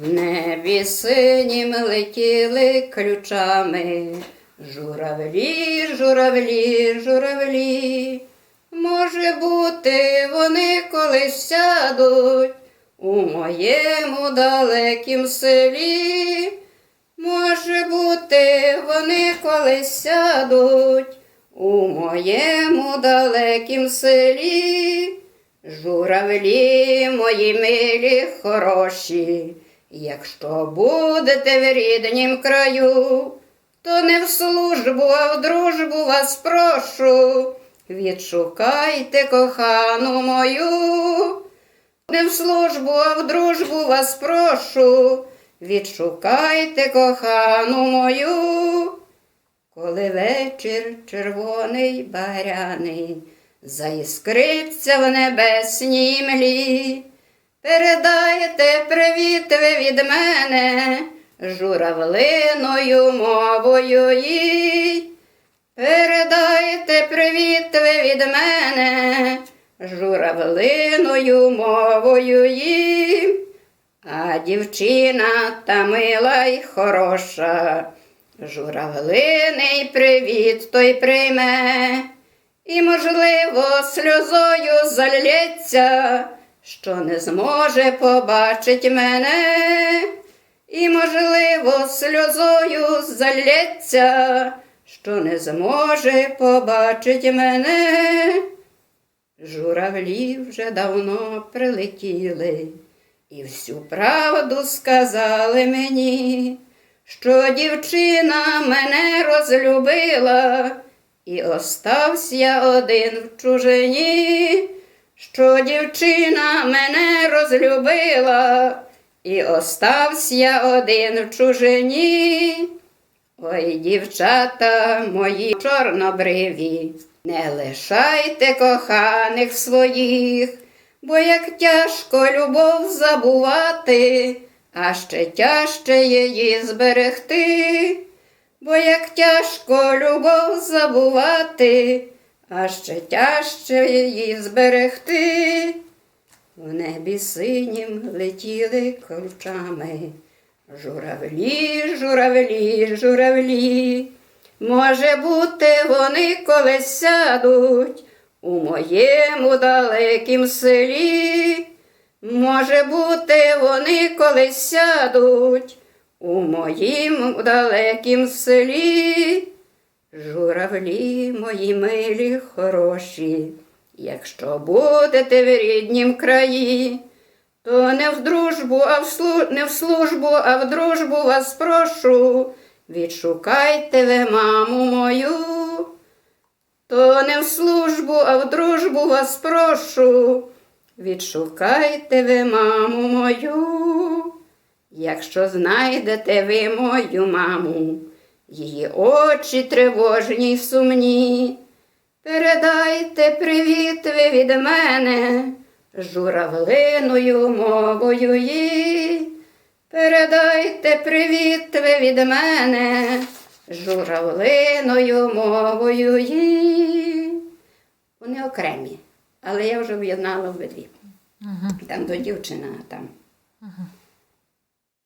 В небі синім летіли ключами. Журавлі, журавлі, журавлі. Може бути, вони колись сядуть у моєму далекім селі. Може бути, вони колись сядуть у моєму далекім селі. Журавлі мої милі хороші, якщо будете в ріднім краю, то не в службу, а в дружбу вас прошу. Відшукайте кохану мою, не в службу, а в дружбу вас прошу. Відшукайте кохану мою. Коли вечір червоний баряний заіскриться в небесній млі, передайте привіт ви від мене журавлиною мовою їй. Передайте привіт ви від мене журавлиною мовою їй. А дівчина та мила й хороша, журавлиний привіт той прийме, і, можливо, сльозою зальється, що не зможе побачить мене, і, можливо, сльозою зальється, що не зможе побачить мене. Журавлі вже давно прилетіли. І всю правду сказали мені, що дівчина мене розлюбила, і остався один в чужині, що дівчина мене розлюбила, і остався я один в чужині. Ой, дівчата мої чорнобриві, не лишайте коханих своїх. Бо як тяжко любов забувати, а ще тяжче її зберегти, бо як тяжко любов забувати, а ще тяжче її зберегти. В небі синім летіли ключами. Журавлі, журавлі, журавлі. Може бути, вони колись сядуть у моєму далекім селі. Може бути, вони колись сядуть у моїм далекім селі. Журавлі мої милі хороші, якщо будете в ріднім краї, то не в дружбу, а в слу... не в службу, а в дружбу вас прошу. Відшукайте ви маму мою. То не в службу, а в дружбу вас прошу. Відшукайте ви маму мою. Якщо знайдете ви мою маму, її очі тривожні й сумні. Передайте привіт ви від мене журавлиною мовою їй. Передайте привіт ви від мене журавлиною мовою їй. Вони окремі, але я вже об'єднала обидві. Там до дівчина, а там.